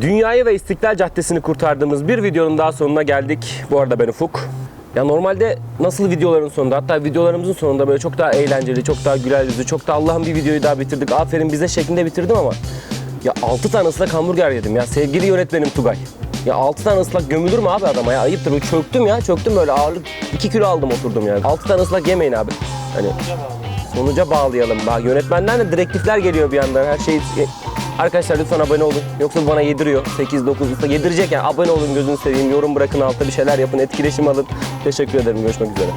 Dünyayı ve İstiklal Caddesi'ni kurtardığımız bir videonun daha sonuna geldik. Bu arada ben Ufuk. Ya normalde nasıl videoların sonunda hatta videolarımızın sonunda böyle çok daha eğlenceli, çok daha güler yüzlü, çok da Allah'ım bir videoyu daha bitirdik. Aferin bize şeklinde bitirdim ama ya 6 tane ıslak hamburger yedim ya sevgili yönetmenim Tugay. Ya 6 tane ıslak gömülür mü abi adama ya? Ayıptır. Böyle çöktüm ya. Çöktüm böyle ağırlık 2 kilo aldım oturdum yani. 6 tane ıslak yemeyin abi. Hani sonuca bağlayalım. Bak yönetmenden de direktifler geliyor bir yandan. Her şey Arkadaşlar lütfen abone olun. Yoksa bana yediriyor. 8 9 ıslak yedirecek yani. Abone olun gözünü seveyim. Yorum bırakın altta bir şeyler yapın. Etkileşim alın. Teşekkür ederim. Görüşmek üzere.